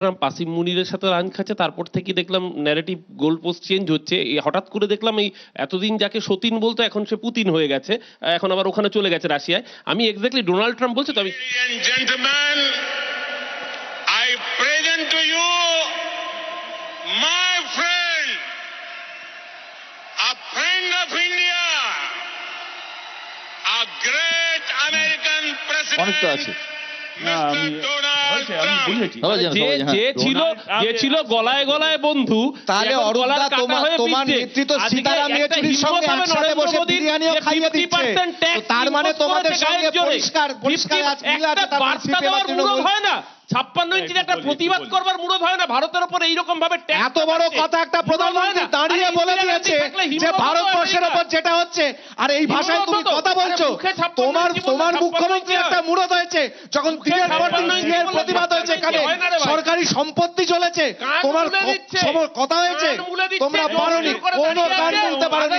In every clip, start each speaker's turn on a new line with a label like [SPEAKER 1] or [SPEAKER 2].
[SPEAKER 1] দেখলাম পাসিম মুনিরের সাথে রান খাচ্ছে তারপর থেকে দেখলাম ন্যারেটিভ গোল পোস্ট চেঞ্জ হচ্ছে হঠাৎ করে দেখলাম এই এতদিন যাকে সতীন বলতো এখন সে পুতিন হয়ে গেছে এখন আবার ওখানে চলে গেছে রাশিয়ায় আমি এক্স্যাক্টলি ডোনাল্ড ট্রাম্প বলছে তো আমি
[SPEAKER 2] I present to you my friend, a friend of India, a great American
[SPEAKER 3] অনেকটা আছে
[SPEAKER 4] না. আমি
[SPEAKER 2] Donald
[SPEAKER 4] হয়েছে, আমি
[SPEAKER 2] Trump.
[SPEAKER 4] বুঝেছি।
[SPEAKER 3] সবাই জানে,
[SPEAKER 1] যে যে ছিল যে ছিল গলায় গলায় বন্ধু
[SPEAKER 5] তাহলে অরূপদা, তোমার- তোমার নেতৃত্ব সীতারাম ইয়েচুরির সঙ্গে একসাথে বসে বিরিয়ানিও খাইয়ে দিচ্ছে।
[SPEAKER 1] 50% tax
[SPEAKER 5] তো তার মানে তোমাদের সঙ্গে পরিষ্কার- পরিষ্কার আজ মিল আছে, তার
[SPEAKER 1] হয় না? ছাপ্পান্ন ইঞ্চির একটা প্রতিবাদ করবার মুরদ হয় না ভারতের উপর এইরকম ভাবে
[SPEAKER 5] এত বড় কথা একটা প্রধানমন্ত্রী দাঁড়িয়ে বলে দিয়েছে যে ভারতবর্ষের। ওপর যেটা হচ্ছে আর এই ভাষায় তুমি কথা বলছো। তোমার তোমার মুখ্যমন্ত্রী একটা
[SPEAKER 1] হয়।
[SPEAKER 5] হয়েছে যখন দিনের পর দিন
[SPEAKER 1] ছাপ্পান্ন ইঞ্চি
[SPEAKER 5] সিংহের
[SPEAKER 1] বললে
[SPEAKER 5] প্রতিবাদ হয়েছে এখানে
[SPEAKER 1] হয়।
[SPEAKER 5] সরকারি সম্পত্তি চলেছে। তোমার কথা হয়েছে তোমরা পারোনি। কোনো বলতে পারোনি।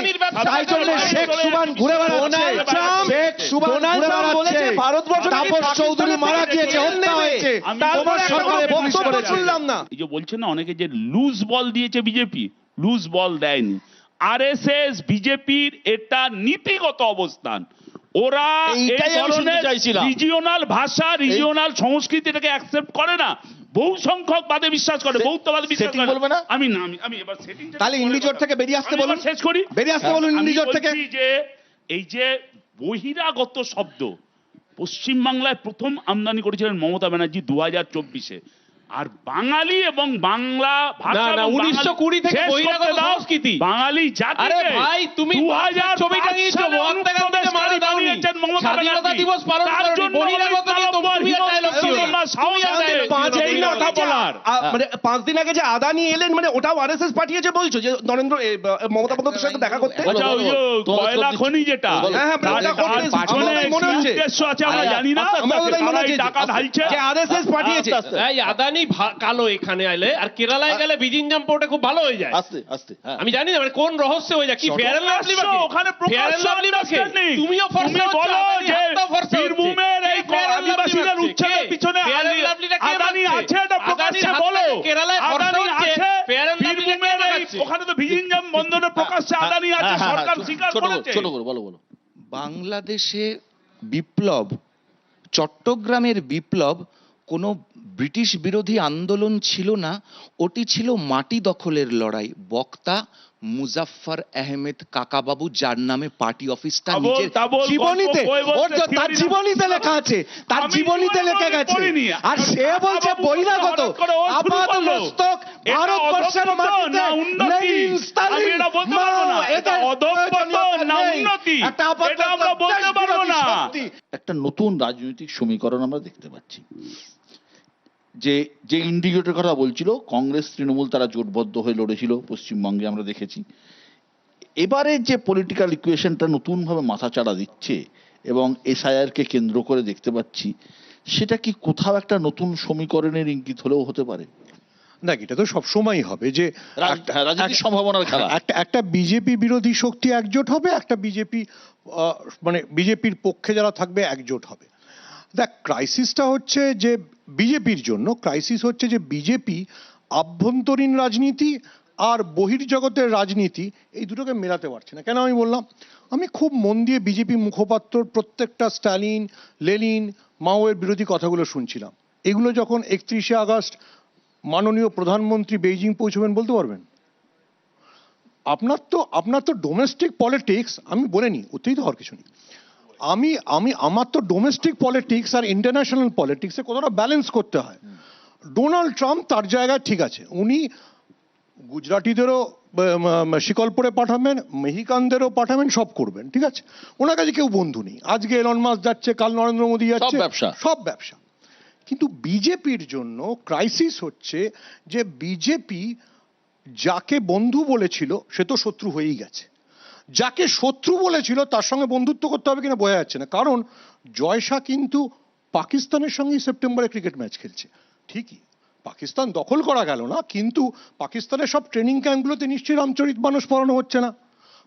[SPEAKER 5] তাই জন্য শেখ সুবান ঘুরে বেড়াচ্ছে। শেখ সুবান ঘুরে বেড়াচ্ছে।
[SPEAKER 6] ভারতবর্ষ
[SPEAKER 5] তাপস চৌধুরী মারা গিয়েছে হত্যা হয়েছে তোমার
[SPEAKER 6] তারপরে
[SPEAKER 5] সরকারে পুলিশ করেছে।
[SPEAKER 6] শুনলাম না
[SPEAKER 4] এই যে বলছেন না অনেকে যে লুজ বল দিয়েছে বিজেপি লুজ বল দেয়নি আরএসএস বিজেপির এটা নীতিগত অবস্থান ওরা এই ধরনের রিজিওনাল ভাষা রিজিওনাল সংস্কৃতিটাকে অ্যাকসেপ্ট করে না বহু সংখ্যক বাদে বিশ্বাস করে বহুত্ববাদে বিশ্বাস করে
[SPEAKER 3] বলবে না?
[SPEAKER 4] আমি না আমি আমি এবার সেটিং
[SPEAKER 5] তাহলে ইন্ডিজোট থেকে বেরিয়ে আসতে বলুন।
[SPEAKER 4] শেষ করি
[SPEAKER 5] বেরিয়ে আসতে বলুন ইন্ডিজোট থেকে।
[SPEAKER 4] যে এই যে বহিরাগত শব্দ পশ্চিমবাংলায় প্রথম আমদানি করেছিলেন মমতা ব্যানার্জি দু হাজার চব্বিশে আর বাঙালি এবং বাংলা ভাষা
[SPEAKER 1] না, কুড়ি
[SPEAKER 4] এবং
[SPEAKER 1] 1920 থেকে বহিরাগত সংস্কৃতি।
[SPEAKER 4] বাঙালি জাতি
[SPEAKER 1] ভাই, তুমি ছবি টাঙিয়েছো, মহাত্মা গান্ধীকে মারা দাওনি। স্বাধীনতা দিবস পালন করোনি, বহিরাগত নিয়ে তো তুমি বলার।
[SPEAKER 6] মানে পাঁচ দিন আগে যে আদানি এলেন মানে ওটাও আরএসএস পাঠিয়েছে বলছো যে নরেন্দ্র মমতা বন্দ্যোপাধ্যায়ের সাথে দেখা করতে?
[SPEAKER 4] আচ্ছা ওই কয়লা খনি যেটা
[SPEAKER 6] হ্যাঁ, হ্যাঁ, আমাদের মনে হচ্ছে।
[SPEAKER 4] আছে আমরা জানি না
[SPEAKER 3] আস্তে আস্তে,
[SPEAKER 6] আমাদের
[SPEAKER 4] তারা এই
[SPEAKER 6] হচ্ছে
[SPEAKER 4] টাকা ঢালছে।
[SPEAKER 6] যে আরএসএস পাঠিয়েছে।
[SPEAKER 3] আস্তে আস্তে,
[SPEAKER 1] এই আদানি কালো এখানে আইলে আর কেরালায় গেলে বিজিনজাম পোর্টে খুব ভালো হয়ে যায়।
[SPEAKER 3] আস্তে আস্তে হ্যাঁ।
[SPEAKER 1] আমি জানি না মানে কোন রহস্য হয়ে যায় কি ফেয়ার লাভলি
[SPEAKER 4] প্রকাশ্য, ওখানে প্রকাশ্য
[SPEAKER 1] তুমিও ফর্সা
[SPEAKER 4] বলো যে বীরভূমের এই আদিবাসীদের উচ্ছেদের পিছনে আদানি আছে? এটা প্রকাশ্যে বলো।
[SPEAKER 1] কেরালায়
[SPEAKER 4] আদানি আছে।
[SPEAKER 1] ফেয়ার এন্ড
[SPEAKER 4] বীরভূমের এই ওখানে তো ভিজিনজাম বন্দরে প্রকাশ্যে আদানি আছে
[SPEAKER 3] হ্যাঁ, হ্যাঁ,
[SPEAKER 4] সরকার স্বীকার করেছে।
[SPEAKER 3] ছোট করে বলো বলো।
[SPEAKER 5] বাংলাদেশে বিপ্লব চট্টগ্রামের বিপ্লব কোনো ব্রিটিশ বিরোধী আন্দোলন ছিল না ওটি ছিল মাটি দখলের লড়াই। বক্তা মুজাফফর আহমেদ কাকাবাবু যার নামে পার্টি অফিসটা নিজের জীবনীতে ওর তো তার জীবনীতে লেখা আছে তার জীবনীতে লেখা গেছে আর সে বলছে বহিরাগত আপাত মস্তক ভারতবর্ষের মাটিতে? লেনিন, স্টালিন,
[SPEAKER 4] এটা পারব না। এটা উন্নতি?
[SPEAKER 5] একটা আপাত
[SPEAKER 4] আমরা বলতে পারব না।
[SPEAKER 3] একটা নতুন রাজনৈতিক সমীকরণ আমরা দেখতে পাচ্ছি যে যে ইন্ডিকেটর কথা বলছিল কংগ্রেস তৃণমূল তারা জোটবদ্ধ হয়ে লড়েছিল পশ্চিমবঙ্গে আমরা দেখেছি। এবারে যে পলিটিক্যাল ইকুয়েশনটা নতুনভাবে মাথাচাড়া দিচ্ছে এবং এসআইআর কে কেন্দ্র করে দেখতে পাচ্ছি সেটা কি কোথাও একটা নতুন সমীকরণের ইঙ্গিত হলেও হতে পারে?
[SPEAKER 7] দেখ এটা তো সবসময়ই হবে যে
[SPEAKER 3] হ্যাঁ, সম্ভাবনার খেলা।
[SPEAKER 7] একটা একটা বিজেপি বিরোধী শক্তি একজোট হবে একটা বিজেপি মানে বিজেপির পক্ষে যারা থাকবে একজোট হবে। দেখ ক্রাইসিসটা হচ্ছে যে বিজেপির জন্য ক্রাইসিস হচ্ছে যে বিজেপি আভ্যন্তরীণ রাজনীতি আর বহির্জগতের রাজনীতি এই দুটোকে মেলাতে পারছে না। কেন আমি বললাম? আমি খুব মন দিয়ে বিজেপি মুখপাত্রর প্রত্যেকটা স্ট্যালিন, লেনিন, মাওয়ের বিরোধী কথাগুলো শুনছিলাম। এগুলো যখন একত্রিশে আগস্ট মাননীয় প্রধানমন্ত্রী বেইজিং পৌঁছবেন বলতে পারবেন? আপনার তো আপনার তো ডোমেস্টিক পলিটিক্স আমি বলিনি ওতেই তো হওয়ার কিছু নেই। আমি আমি আমার তো ডোমেস্টিক পলিটিক্স আর ইন্টারন্যাশনাল পলিটিক্সে কতটা ব্যালেন্স করতে হয়। ডোনাল্ড ট্রাম্প তার জায়গায় ঠিক আছে। উনি গুজরাটিদেরও শিকল পরে পাঠাবেন মেহিকানদেরও পাঠাবেন সব করবেন ঠিক আছে? ওনার কাছে কেউ বন্ধু নেই। আজকে এলন মাস যাচ্ছে কাল নরেন্দ্র মোদী যাচ্ছে
[SPEAKER 3] ব্যবসা।
[SPEAKER 7] সব ব্যবসা। কিন্তু বিজেপির জন্য ক্রাইসিস হচ্ছে যে বিজেপি যাকে বন্ধু বলেছিল সে তো শত্রু হয়েই গেছে। যাকে শত্রু বলেছিল তার সঙ্গে বন্ধুত্ব করতে হবে কিনা বোঝা যাচ্ছে না। কারণ জয়শা কিন্তু পাকিস্তানের সঙ্গেই সেপ্টেম্বরে ক্রিকেট ম্যাচ খেলছে। ঠিকই, পাকিস্তান দখল করা গেল না, কিন্তু পাকিস্তানের সব ট্রেনিং ক্যাম্পগুলোতে নিশ্চয়ই রামচরিত মানুষ পড়ানো হচ্ছে না।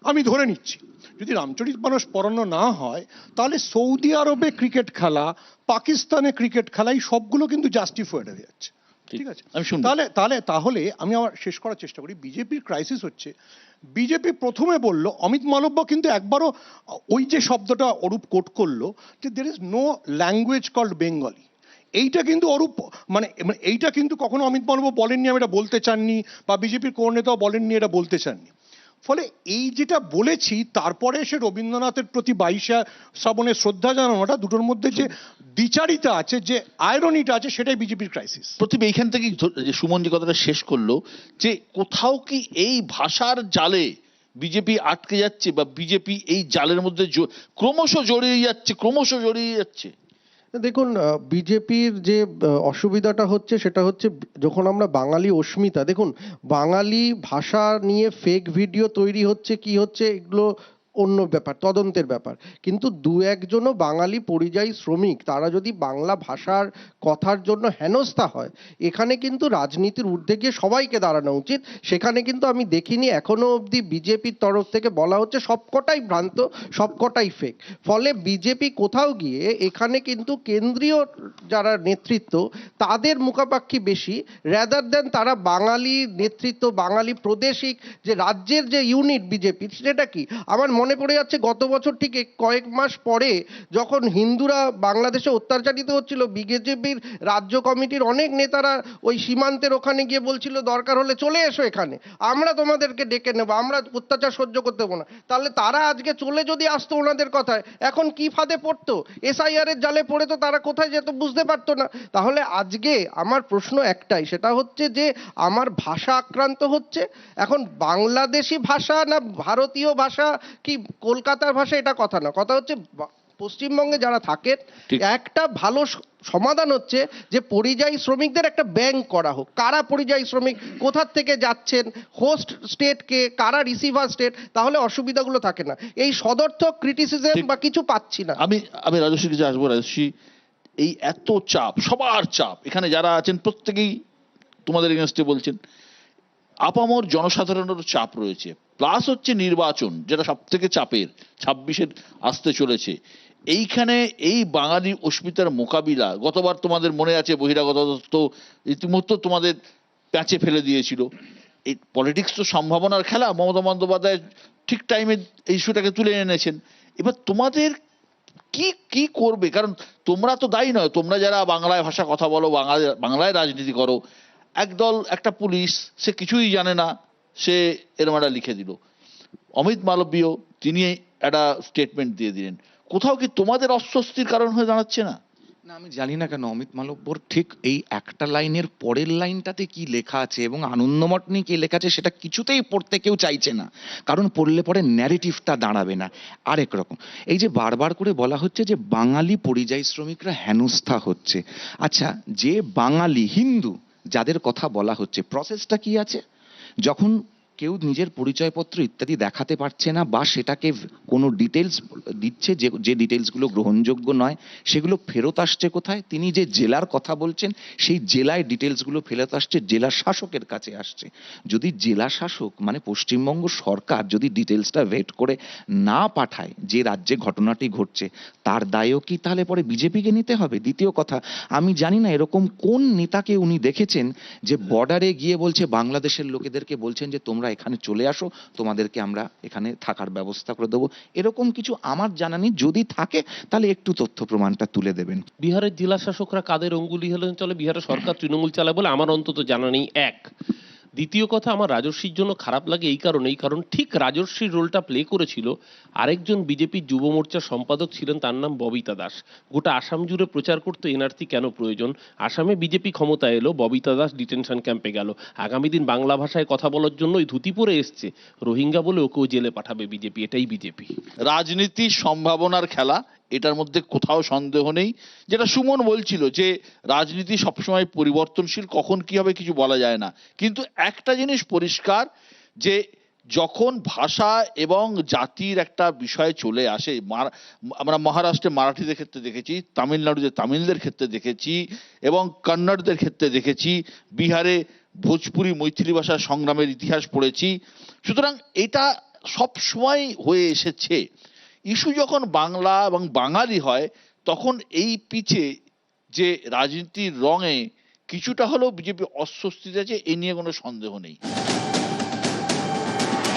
[SPEAKER 7] আমি ধরে নিচ্ছি, যদি রামচরিত মানুষ পড়ানো না হয়, তাহলে সৌদি আরবে ক্রিকেট খেলা, পাকিস্তানে ক্রিকেট খেলা এই সবগুলো কিন্তু জাস্টিফাইড হয়ে যাচ্ছে। ঠিক আছে?
[SPEAKER 3] আমি শুনব।
[SPEAKER 7] তাহলে তাহলে তাহলে আমি আমার শেষ করার চেষ্টা করি। বিজেপির ক্রাইসিস হচ্ছে বিজেপি প্রথমে বলল অমিত মালব্য কিন্তু একবারও ওই যে শব্দটা অরূপ কোট করল যে there is no language called Bengali এইটা কিন্তু অরূপ মানে মানে এইটা কিন্তু কখনো অমিত মালব্য বলেননি আমি এটা বলতে চাননি বা বিজেপির কোন নেতাও বলেননি এটা বলতে চাননি। ফলে এই যেটা বলেছি, তারপরে এসে রবীন্দ্রনাথের প্রতি বাইশা শ্রাবণের শ্রদ্ধা জানানোটা দুটোর মধ্যে যে দ্বিচারিতা আছে, যে আয়রনিটা আছে, সেটাই বিজেপির ক্রাইসিস
[SPEAKER 3] প্রতিম এইখান থেকেই যে সুমন যে কথাটা শেষ করল, যে কোথাও কি এই ভাষার জালে বিজেপি আটকে যাচ্ছে বা বিজেপি এই জালের মধ্যে ক্রমশ জড়িয়ে যাচ্ছে, ক্রমশ জড়িয়ে যাচ্ছে?
[SPEAKER 8] দেখুন বিজেপির যে অসুবিধাটা হচ্ছে সেটা হচ্ছে যখন আমরা বাঙালি অস্মিতা, দেখুন, বাঙালি ভাষা নিয়ে ফেক ভিডিও তৈরি হচ্ছে, কি হচ্ছে, এগুলো অন্য ব্যাপার, তদন্তের ব্যাপার। কিন্তু দু একজনও বাঙালি পরিযায়ী শ্রমিক, তারা যদি বাংলা ভাষার কথার জন্য হেনস্থা হয়, এখানে কিন্তু রাজনীতির ঊর্ধ্বে গিয়ে সবাইকে দাঁড়ানো উচিত। সেখানে কিন্তু আমি দেখিনি, এখনও অবধি বিজেপির তরফ থেকে বলা হচ্ছে সবকটাই ভ্রান্ত, সবকটাই ফেক ফলে বিজেপি কোথাও গিয়ে এখানে কিন্তু কেন্দ্রীয় যারা নেতৃত্ব, তাদের মুখাপাক্ষী বেশি র্যাদার দেন তারা বাঙালি নেতৃত্ব, বাঙালি প্রাদেশিক যে রাজ্যের যে ইউনিট বিজেপির, সেটা কি? আমার মনে পড়ে যাচ্ছে গত বছর ঠিক কয়েক মাস পরে যখন হিন্দুরা বাংলাদেশে অত্যাচারিত হচ্ছিল, বিজেপির রাজ্য কমিটির অনেক নেতারা ওই সীমান্তের ওখানে গিয়ে বলছিল, দরকার হলে চলে এসো এখানে। আমরা তোমাদেরকে ডেকে নেব, আমরা অত্যাচার সহ্য করতে দেবো না। তাহলে তারা আজকে চলে যদি আসতো ওনাদের কথায়, এখন কি ফাঁদে পড়তো? এসআইআর এর জালে পড়ে তো তারা কোথায় যেত বুঝতে পারতো না। তাহলে আজকে আমার প্রশ্ন একটাই, সেটা হচ্ছে যে আমার ভাষা আক্রান্ত হচ্ছে, এখন বাংলাদেশি ভাষা না ভারতীয় ভাষা কি কলকাতার ভাষা এটা কথা না। কথা হচ্ছে পশ্চিমবঙ্গে যারা থাকেন। একটা ভালো সমাধান হচ্ছে যে পরিযায়ী শ্রমিকদের একটা ব্যাংক করা হোক। কারা পরিযায়ী শ্রমিক কোথার থেকে যাচ্ছেন হোস্ট স্টেট কে কারা রিসিভার স্টেট তাহলে অসুবিধাগুলো থাকে না। এই সদর্থক ক্রিটিসিজম। বা কিছু পাচ্ছি না।
[SPEAKER 3] আমি আমি রাজস্বীর কাছে আসব রাজস্বী এই এত চাপ সবার চাপ। এখানে যারা আছেন প্রত্যেকেই তোমাদের এগেনস্টে বলছেন। আপামর জনসাধারণের চাপ রয়েছে। প্লাস হচ্ছে নির্বাচন, যেটা সব থেকে চাপের, ছাব্বিশের আসতে চলেছে। এইখানে এই বাঙালি অস্মিতার মোকাবিলা, গতবার তোমাদের মনে আছে, বহিরাগত তত্ত্ব ইতিমধ্যে তোমাদের প্যাঁচে ফেলে দিয়েছিল। এই পলিটিক্স তো সম্ভাবনার খেলা, মমতা বন্দ্যোপাধ্যায় ঠিক টাইমে এই ইস্যুটাকে তুলে এনেছেন। এবার তোমাদের কি কি করবে? কারণ তোমরা তো দায়ী নয়, তোমরা যারা বাংলায় ভাষা কথা বলো বাংলায় বাংলায় রাজনীতি করো, একদল, একটা পুলিশ, সে কিছুই জানে না। সে এরম একটা লিখে দিল। অমিত মালব্য তিনি একটা স্টেটমেন্ট দিয়ে দিলেন। কোথাও কি তোমাদের অস্বস্তির কারণ হয়ে দাঁড়াচ্ছে না?
[SPEAKER 5] না, আমি জানি না কেন অমিত মালব্যর ঠিক এই একটা লাইনের পরের লাইনটাতে কি লেখা আছে এবং আনন্দমঠ নিয়ে কি লেখা আছে সেটা কিছুতেই পড়তে কেউ চাইছে না। কারণ পড়লে পরে ন্যারেটিভটা দাঁড়াবে না। আরেক রকম, এই যে বারবার করে বলা হচ্ছে যে বাঙালি পরিযায়ী শ্রমিকরা হেনস্থা হচ্ছে। আচ্ছা যে বাঙালি হিন্দু, যাদের কথা বলা হচ্ছে প্রসেসটা কি আছে? যখন কেউ নিজের পরিচয়পত্র ইত্যাদি দেখাতে পারছে না বা সেটাকে কোনো ডিটেলস দিচ্ছে যে যে ডিটেলসগুলো গ্রহণযোগ্য নয়, সেগুলো ফেরত আসছে কোথায়? তিনি যে জেলার কথা বলছেন, সেই জেলায় ডিটেলসগুলো ফেরত আসছে, জেলা শাসকের কাছে আসছে। যদি জেলা শাসক মানে পশ্চিমবঙ্গ সরকার যদি ডিটেলসটা ওয়েট করে না পাঠায় যে রাজ্যে ঘটনাটি ঘটছে, তার দায়ও কি তাহলে পরে বিজেপিকে নিতে হবে? দ্বিতীয় কথা, আমি জানি না এরকম কোন নেতাকে উনি দেখেছেন যে বর্ডারে গিয়ে বলছে, বাংলাদেশের লোকেদেরকে বলছেন যে তোমরা এখানে চলে আসো, তোমাদেরকে আমরা এখানে থাকার ব্যবস্থা করে দেবো। এরকম কিছু আমার জানা নেই, যদি থাকে, তাহলে একটু তথ্য প্রমাণটা তুলে দেবেন।
[SPEAKER 1] বিহারের জেলা শাসকরা কাদের অঙ্গুলি হলেন চলে? বিহারের সরকার তৃণমূল চালায় বলে আমার অন্তত জানা নেই, এক। দ্বিতীয় কথা, আমার রাজস্বীর জন্য খারাপ লাগে এই কারণেই, কারণ ঠিক রাজস্বীর রোলটা প্লে করেছিল আরেকজন বিজেপির যুব মোর্চার সম্পাদক ছিলেন, তার নাম ববিতা দাস। গোটা আসাম জুড়ে প্রচার করতে এনআরসি কেন প্রয়োজন? আসামে বিজেপি ক্ষমতায় এলো, ববিতা দাস ডিটেনশন ক্যাম্পে গেল। আগামী দিন বাংলা ভাষায় কথা বলার জন্য ওই ধুতি পরে এসছে। রোহিঙ্গা বলে ওকেও জেলে পাঠাবে বিজেপি, এটাই বিজেপি।
[SPEAKER 3] রাজনীতি সম্ভাবনার খেলা এটার মধ্যে কোথাও সন্দেহ নেই। যেটা সুমন বলছিল যে, রাজনীতি সবসময় পরিবর্তনশীল, কখন কি হবে কিছু বলা যায় না। কিন্তু একটা জিনিস পরিষ্কার, যে যখন ভাষা এবং জাতির একটা বিষয় চলে আসে আমরা মহারাষ্ট্রে মারাঠিদের ক্ষেত্রে দেখেছি, তামিলনাড়ুতে তামিলদের ক্ষেত্রে দেখেছি, এবং কন্নড়দের ক্ষেত্রে দেখেছি, বিহারে ভোজপুরি মৈথিলি ভাষার সংগ্রামের ইতিহাস পড়েছি। সুতরাং এটা সব সময় হয়ে এসেছে। ইস্যু যখন বাংলা এবং বাঙালি হয়, তখন এই পিচে যে রাজনীতির রঙে কিছুটা হলেও বিজেপি অস্বস্তিতে আছে, এ নিয়ে কোনো সন্দেহ নেই।